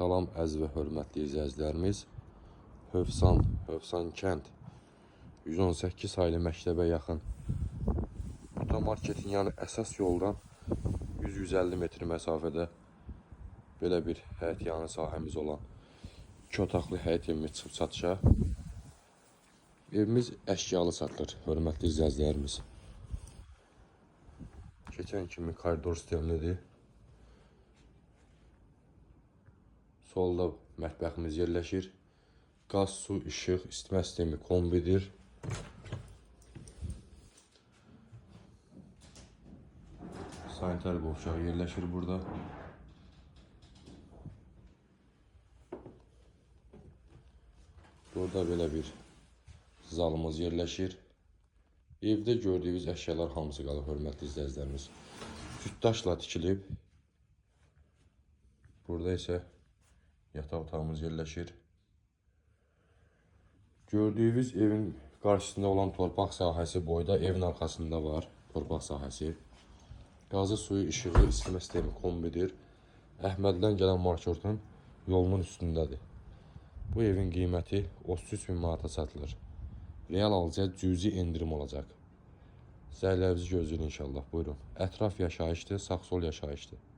Salam əziz və hörmətli izləyicilərimiz. Hövsan, Hövsan kənd 118 saylı məktəbə yaxın Buta marketin yanı əsas yoldan 100-150 metr məsafədə belə bir həyət yanı sahəmiz olan iki otaqlı həyət evimiz çıxıb satışa. Evimiz əşyalı satılır, hörmətli izləyicilərimiz. Keçən kimi koridor sistemlidir. Solda mətbəximiz yerləşir. Qaz, su, işıq, isitmə sistemi kombidir. Sanitar qovşağı yerləşir burada. Burada belə bir zalımız yerləşir. Evdə gördüyünüz əşyalar hamısı qalır, hörmətli izləyicilərimiz. Cütdaşla tikilib. Burada isə yataq otağımız yerləşir. Gördüyünüz evin qarşısında olan torpaq sahəsi boyda evin arxasında var torpaq sahəsi. Qazı suyu, işığı, isitmə sistemi kombidir. Əhməddən gələn marşrutun yolunun üstündədir. Bu evin qiyməti 33 bin manata satılır. Real alıcıya cüzi endirim olacaq. Zəylərinizi gözləyin inşallah. Buyurun. Ətraf yaşayışdır, sağ sol yaşayışdır.